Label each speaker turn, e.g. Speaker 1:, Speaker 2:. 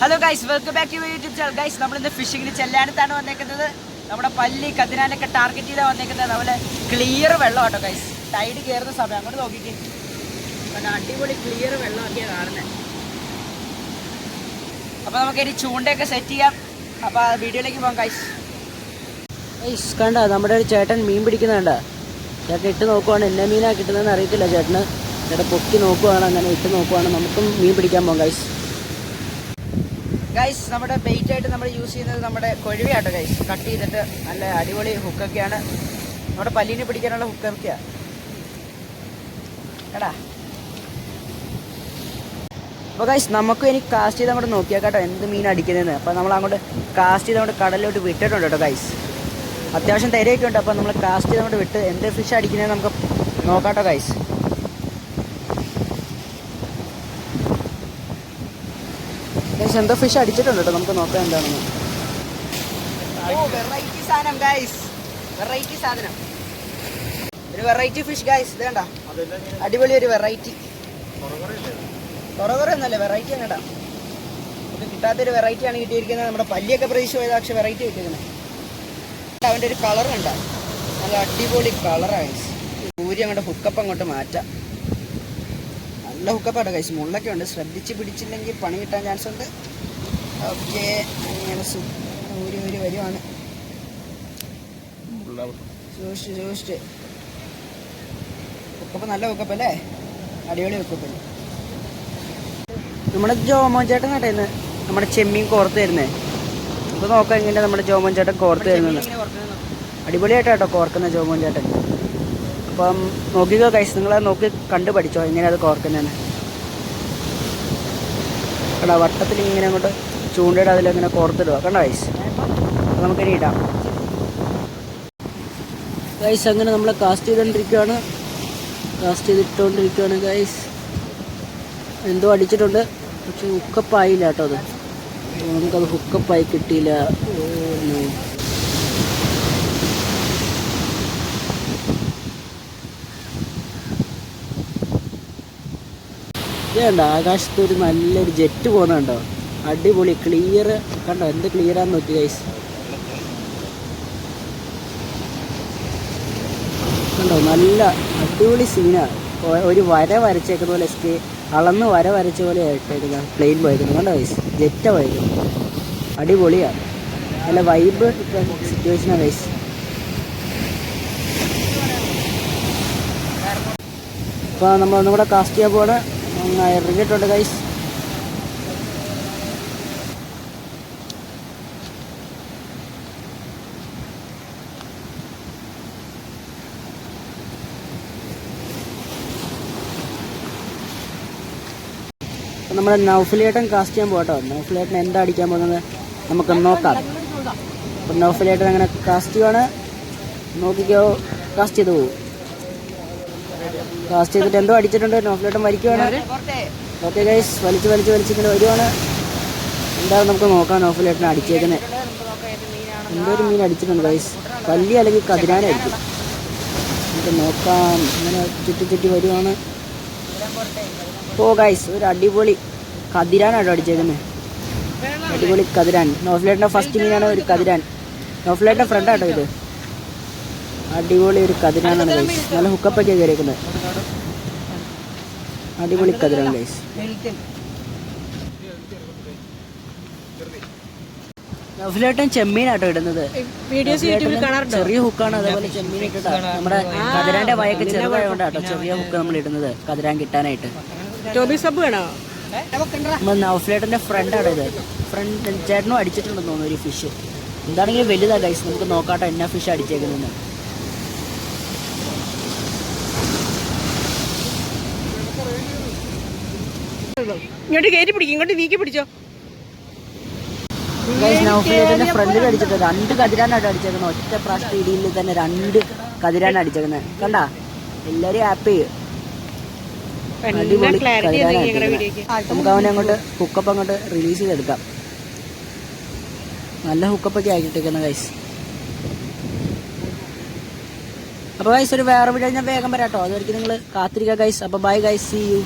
Speaker 1: Hello guys welcome back to YouTube channel guys നമ്മളിന്ന് ഫിഷിങ്ങിന് ചെല്ലാനത്താണ് വന്നേക്കുന്നത്. നമ്മുടെ പല്ലി കതിരാനൊക്കെ ടാർഗറ്റ് ചെയ്താണ് വന്നേക്കുന്നത്. നമ്മൾ ക്ലിയർ വെള്ളം കേട്ടോ ഗൈസ് ടൈഡ് കയറുന്ന സമയം. അങ്ങോട്ട് നോക്കിക്കേ. അടിപൊളി ക്ലിയർ വെള്ളമൊക്കെയാണ് കാണുന്നത് അപ്പോൾ നമുക്ക് ഇനി ചൂണ്ടയൊക്കെ സെറ്റ് ചെയ്യാം. അപ്പോൾ വീഡിയോയിലേക്ക് പോകാം ഗൈസ്
Speaker 2: ഗൈസ് കണ്ട നമ്മുടെ ഒരു ചേട്ടൻ മീൻ പിടിക്കുന്നുണ്ട്. ചേട്ടൻ ഇട്ട് നോക്കുവാണ്. എന്നെ മീനാണ് കിട്ടുന്നതെന്ന് അറിയത്തില്ല ചേട്ടന്. ചേട്ടൻ പൊക്കി നോക്കുവാണ്. അങ്ങനെ ഇട്ട് നോക്കുവാണ്. നമുക്കും മീൻ പിടിക്കാൻ പോകാം ഗൈസ്
Speaker 1: ഗൈസ് നമ്മുടെ ബെയ്റ്റ് ആയിട്ട് നമ്മൾ യൂസ് ചെയ്യുന്നത് നമ്മുടെ കൊഴുവയാട്ടോ ഗൈസ് കട്ട് ചെയ്തിട്ട് നല്ല അടിപൊളി ഹുക്കൊക്കെയാണ് നമ്മുടെ പല്ലിനെ പിടിക്കാനുള്ള ഹുക്കൊക്കെയാണ് കേടാ അപ്പോൾ ഗൈസ് നമുക്ക് ഇനി കാസ്റ്റ് ചെയ്ത് അങ്ങോട്ട് നോക്കിയാൽ കേട്ടോ എന്ത് മീൻ അടിക്കുന്നതെന്ന്. അപ്പോൾ നമ്മൾ അങ്ങോട്ട് കാസ്റ്റ് ചെയ്ത് അങ്ങോട്ട് കടലിലോട്ട് വിട്ടിട്ടുണ്ട് കേട്ടോ ഗൈസ് അത്യാവശ്യം തിരയൊക്കെ ഉണ്ട് അപ്പോൾ നമ്മൾ കാസ്റ്റ് ചെയ്ത് അങ്ങോട്ട് വിട്ട് എന്ത് ഫിഷ് അടിക്കുന്നതെന്ന് നമുക്ക് നോക്കാട്ടോ ഗൈസ്
Speaker 2: ഗൈസ് എന്തോ ഫിഷ് അടിച്ചിട്ടുണ്ട് കേട്ടോ നമുക്ക് നോക്കാം എന്താണെന്ന്.
Speaker 1: വെറൈറ്റി സാധനം ഗൈസ് വെറൈറ്റി സാധനം. ഒരു വെറൈറ്റി ഫിഷ് ഗൈസ് ഇത് കണ്ട? അടിപൊളി ഒരു വെറൈറ്റി വെറൈറ്റി ആണ് കേട്ടോ. നമുക്ക് കിട്ടാത്തൊരു വെറൈറ്റി ആണ് കിട്ടിയിരിക്കുന്നത്. നമ്മുടെ പല്ലിയൊക്കെ പ്രതീക്ഷ പോയത് പക്ഷെ വെറൈറ്റി കിട്ടിയിരിക്കുന്നത്. അവന്റെ ഒരു കളർ കണ്ടോ? നല്ല അടിപൊളി കളറാണ് ഗൈസ് പൂരി അങ്ങോട്ട് ഹുക്കപ്പ് അങ്ങോട്ട് മാറ്റാം. നല്ല ഹുക്കപ്പാട്ടോ കഴിച്ചു മുള്ളൊക്കെ ഉണ്ട്. ശ്രദ്ധിച്ച് പിടിച്ചില്ലെങ്കിൽ പണി കിട്ടാൻ ചാൻസ് ഉണ്ട്. ഓക്കെ അങ്ങനെ ഊരി ഊരി വരുവാണ്. സൂക്ഷിച്ച് സൂക്ഷിച്ച് ഹുക്കപ്പ് നല്ല ഹുക്കപ്പ് അല്ലേ? അടിപൊളി ഹുക്കപ്പ്
Speaker 2: നമ്മുടെ ജോമോൻ ചേട്ടൻ കേട്ടോ ഇന്ന്? നമ്മുടെ ചെമ്മീൻ കോർത്ത് തരുന്നേ. നമുക്ക് നോക്കാം എങ്ങനെയാണ് നമ്മുടെ ജോമോൻ ചേട്ടൻ കോർത്ത് തരുന്നത്. അടിപൊളിയായിട്ടോ കേട്ടോ കോർക്കുന്ന ജോമോൻ ചേട്ടൻ. അപ്പം നോക്കിക്കോ കൈസ് നിങ്ങളത് നോക്കി കണ്ടു പഠിച്ചോ? എങ്ങനെയാണ് അത് കോർക്കുന്നതെന്ന് കണ്ടോ വട്ടത്തിൽ ഇങ്ങനെ അങ്ങോട്ട് ചൂണ്ടയുടെ അതിലിങ്ങനെ കോർത്തിടുക കണ്ടോ കൈസ് അപ്പം നമുക്കിനി ഇടാം. ഗൈസ് അങ്ങനെ നമ്മൾ കാസ്റ്റ് ചെയ്തുകൊണ്ടിരിക്കുകയാണ് കാസ്റ്റ് ചെയ്തിട്ടുകൊണ്ടിരിക്കുകയാണ് ഗൈസ് എന്തോ അടിച്ചിട്ടുണ്ട്. പക്ഷെ ഹുക്കപ്പായില്ല കേട്ടോ അത്. നമുക്കത് ഹുക്കപ്പായി കിട്ടിയില്ല. കണ്ടോ ആകാശത്ത് ഒരു നല്ലൊരു ജെറ്റ് പോകുന്നുണ്ടോ അടിപൊളി ക്ലിയർ കണ്ടോ എന്ത് ക്ലിയറാന്ന് നോക്കി ഗൈസ് കണ്ടോ നല്ല അടിപൊളി സീനാണ് ഒരു വര വരച്ചേക്കുന്ന പോലെ സ്കേ അളന്ന് വര വരച്ച പോലെ ഇട്ടേക്കുന്ന പ്ലെയിൻ പോയിരുന്നു കണ്ടോ ഗൈസ് ജെറ്റ പോയിരുന്നു അടിപൊളിയാണ് നല്ല വൈബ് സിറ്റുവേഷനാണ് ഗൈസ് അപ്പോൾ നമ്മൾ ഒന്നും കൂടെ കാസ്റ്റ് ചെയ്യാൻ പോവാണ്. അങ്ങ് ഇറങ്ങിയിട്ടുണ്ട് ഗൈസ് നമ്മുടെ നൗഫിലേട്ടൻ കാസ്റ്റ് ചെയ്യാൻ പോകട്ടോ നൗഫിലേട്ടൻ എന്താ അടിക്കാൻ പോകുന്നത് നമുക്ക് നോക്കാം. അപ്പം നൗഫിലേട്ടൻ അങ്ങനെ കാസ്റ്റ് ചെയ്യുവാണ്. നോക്കിക്കോ കാസ്റ്റ് ചെയ്ത് പോകും. കാസ്റ്റ് ചെയ്തിട്ട് എന്തോ അടിച്ചിട്ടുണ്ട്. നോക്കിലോട്ട് മരിക്കുവാണ് ഓക്കെ ഗൈസ് വലിച്ച് വലിച്ച് വലിച്ച് ഇങ്ങനെ വരുവാണ്. എന്താ നമുക്ക് നോക്കാം നൗഫലേട്ടൻ അടിച്ചേക്കുന്നത് എന്തോ ഒരു മീൻ അടിച്ചിട്ടുണ്ട് ഗൈസ് വലിയ അല്ലെങ്കിൽ കതിരാനായിരിക്കും. നമുക്ക് നോക്കാം. ഇങ്ങനെ ചുറ്റി ചുറ്റി വരുവാണ്. ഓ ഗൈസ് ഒരു അടിപൊളി കതിരാനാട്ടോ അടിച്ചേക്കുന്നത് അടിപൊളി കതിരാൻ. നോഫിലേട്ടിന്റെ ഫസ്റ്റ് മീനാണ് ഒരു കതിരാൻ. നോഫിലേട്ടിന്റെ ഫ്രണ്ട് ആട്ടോ ഇത്. അടിപൊളി ഒരു കതിരാണ് ഗൈസ് നല്ല ഹുക്കപ്പൊക്കെ കയറിയേക്കുന്നത് അടിപൊളി കതിരാണ് ഗൈസ് നോഫ്ലേട്ടൻ ചെമ്മീനാട്ടോ ഇടുന്നത്.
Speaker 3: വീഡിയോസ് യൂട്യൂബിൽ കാണാറുണ്ടോ?
Speaker 2: ചെറിയ ഹുക്കാണ് അതേപോലെ ചെമ്മീൻ ഇട്ടിട്ടാ നമ്മുടെ കതിരാന്റെ വായൊക്കെ ചെറുതായോണ്ടാട്ടോ ചെറിയ ഹുക്ക് നമ്മൾ ഇടുന്നത് കതിരാൻ കിട്ടാനായിട്ട്. നൗഫ്ലേട്ടന്റെ ഫ്രണ്ടാണ് ഇത്? ഫ്രണ്ട് ചേട്ടനും അടിച്ചിട്ടുണ്ടെന്ന് തോന്നുന്നു ഒരു ഫിഷ് എന്താണെങ്കിലും വലുതാ ഗൈസ് നമുക്ക് നോക്കാട്ടോ എന്നാ ഫിഷ് അടിച്ചേക്കുന്നതെന്ന്.
Speaker 3: ഇങ്ങോട്ട് കയറ്റി പിടിക്കും ഇങ്ങോട്ട് വീക്കി പിടിച്ചോ.
Speaker 2: ഫ്രണ്ടിൽ അടിച്ചിട്ട് രണ്ട് കതിരാനായിട്ട് അടിച്ചേക്കുന്നത് ഒറ്റ പ്രാവശ്യത്തെ ഇടിയിൽ തന്നെ രണ്ട് കതിരാനാണ് അടിച്ചേക്കുന്നത് കണ്ടാ? എല്ലാരും ഹാപ്പി അടിപൊളി നമുക്ക് അവനെ അങ്ങോട്ട് ഹുക്കപ്പ് അങ്ങോട്ട് റിലീസ് ചെയ്തെടുക്കാം. നല്ല ഹുക്കപ്പൊക്കെ ആക്കിയിട്ടേക്കുന്ന ഗൈസ് അപ്പോൾ ഗൈസ് ഒരു വേറെ വീഡിയോ ഞാൻ വേഗം വരാട്ടോ. അതുവരെയ്ക്ക് നിങ്ങൾ കാത്തിരിക്കുക ഗൈസ് അപ്പോൾ ബൈ ഗൈസ് സി യു